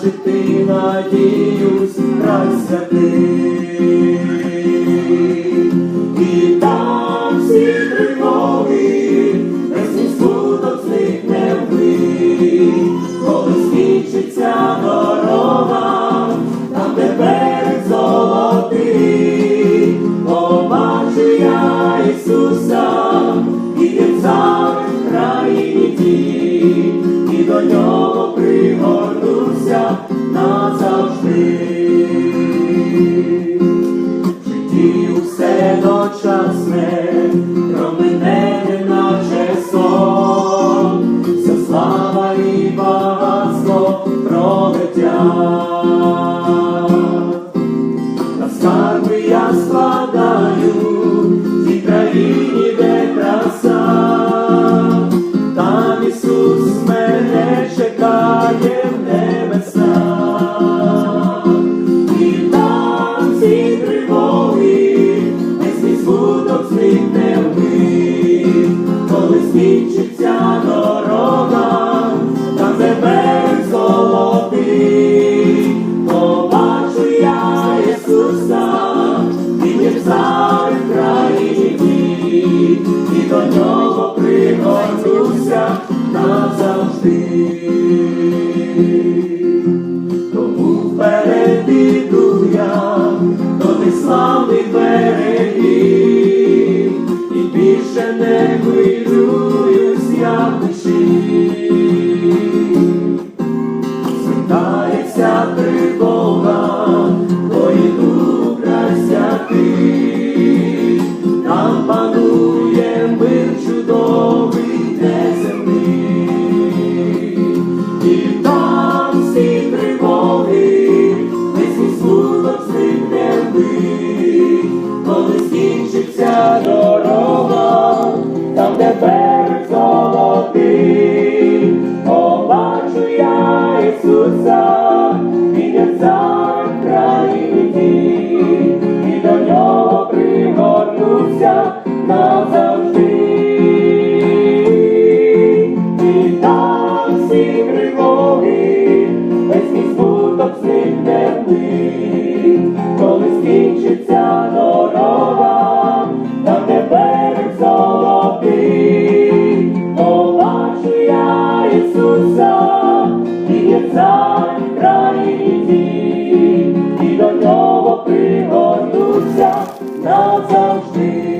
побачити надіюсь край святий. І там всі тривоги, весь смуток зникне вмить, коли скінчиться дорога, там де золотий, побачу я Ісуса, і цар в країні і до нього пригорнуся назавжди житті усе дочасне, промине наче сон, вся слава і багатство. На скарби я складаю в тій країні, коли скінчиться дорога, там де берег золотий, побачу я Ісуса, є цар в країні і до нього пригорнуся назавжди. Тому вперед іду я до тих славних берег золотий, побачу я Ісуса, Він є країні і до нього пригорнуся назавжди. І там всі тривоги, весь мій смуток зникне Ісуса, є цар країні, і до нього пригорнуся назавжди.